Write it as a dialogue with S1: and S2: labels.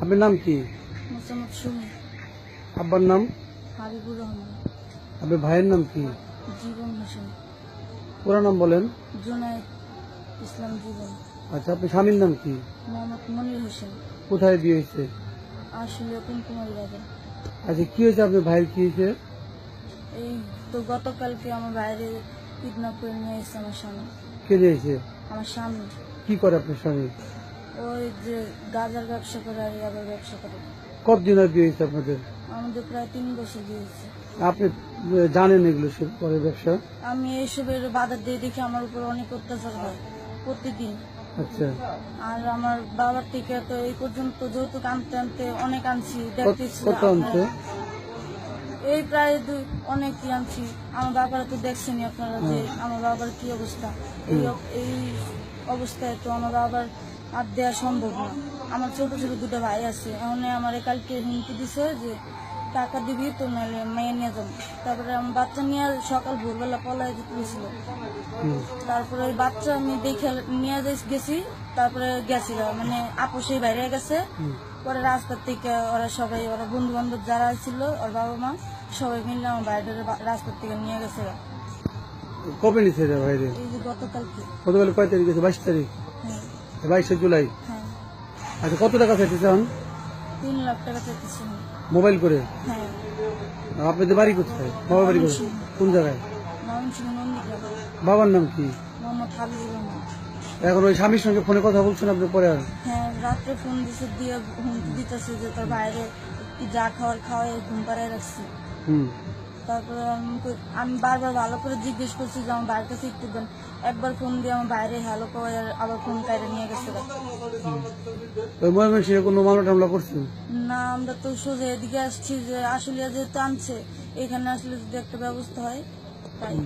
S1: আপনার নাম কি?
S2: মোসাম্মদ সুমি
S1: আব্বার নাম?
S2: হাবিবুর রহমান।
S1: আপনার ভাইয়ের নাম কি?
S2: জীবন হোসেন।
S1: পুরো নাম বলেন।
S2: জুনায়েদ ইসলাম জীবন।
S1: আচ্ছা আপনার স্বামীর নাম কি?
S2: মোহাম্মদ মনির হোসেন।
S1: কোথায় বিয়ে হয়েছে?
S2: আসলে কুমকুমারী রাজা
S1: আচ্ছা কি হয়েছে? আপনার ভাইয়ের কি হয়েছে?
S2: এই তো গতকালকে আমার বাইরে কিডন্যাপ করে নিয়ে এসেছে আমার স্বামী।
S1: কে দিয়েছে
S2: আমার স্বামী।
S1: কি করে আপনার স্বামী?
S2: ওই যে গাজার ব্যবসা করে আর আবার ব্যবসা করে।
S1: কতদিন আর বিয়ে হয়েছে আপনাদের?
S2: আমাদের প্রায় তিন বছর দিয়েছে
S1: আপনি জানেন এগুলো সব করে ব্যবসা?
S2: আমি এইসবের বাধা দিয়ে দেখি আমার উপর অনেক অত্যাচার হয় প্রতিদিন।
S1: আচ্ছা।
S2: আর আমার বাবার থেকে তো এই পর্যন্ত যৌতুক আনতে আনতে অনেক আনছি দেখতেছি
S1: কত
S2: এই প্রায় দুই অনেকই আনছি। আমার বাবার তো দেখছেনই আপনারা যে আমার বাবার কি অবস্থা। এই এই অবস্থায় তো আমার বাবার আর দেওয়া সম্ভব না। আমার ছোট ছোট দুটো ভাই আছে। এমন আমার কালকে হুমকি দিছে যে টাকা দিবি তো নাহলে মেয়ে নিয়ে যাব। তারপরে আমার বাচ্চা নিয়ে সকাল ভোরবেলা পলায়
S1: হুম।
S2: তারপরে ওই বাচ্চা আমি দেখে নিয়ে গেছি। তারপরে গেছিল। মানে আপোষেই বাইরে গেছে। পরে রাস্তার থেকে ওরা সবাই ওরা বন্ধু বান্ধব যারা ছিল ওর বাবা মা সবাই মিলে আমার বাইরে রাস্তার থেকে নিয়ে গেছে।
S1: কবে নিচ্ছে রে ভাইরে
S2: এই যে গতকালকে।
S1: গতকাল কয় তারিখ গেছে? বাইশ তারিখ?
S2: হ্যাঁ।
S1: বাইশে জুলাই?
S2: হ্যাঁ।
S1: আচ্ছা কত টাকা চাইতে চান
S2: তিন লাখ টাকা চাইতেছি।
S1: মোবাইল করে?
S2: হ্যাঁ।
S1: আপনাদের বাড়ি কোথায়? বাবার বাড়ি কোথায়? কোন জায়গায়? বাবার নাম কি? এখন ওই স্বামীর সঙ্গে ফোনে কথা বলছেন আপনি পরে আর?
S2: হ্যাঁ রাত্রে ফোন দিছে দিয়ে হুমকি দিতেছে যে তার বাইরে যা খাওয়ার খাওয়াই ঘুম পাড়ায় রাখছি।
S1: হুম।
S2: তারপরে আমি আমি বারবার ভালো করে জিজ্ঞেস করছি যে আমার বাড়িতে কাছে একটু দেন। একবার ফোন দিয়ে আমার বাইরে হ্যালো করে আবার ফোন কাইরে নিয়ে গেছে।
S1: ময়মনসিংহে কোনো মামলা টামলা করছেন
S2: না আমরা তো সোজা এদিকে আসছি যে আসলে যেহেতু আনছে এখানে আসলে যদি একটা ব্যবস্থা হয় তাই।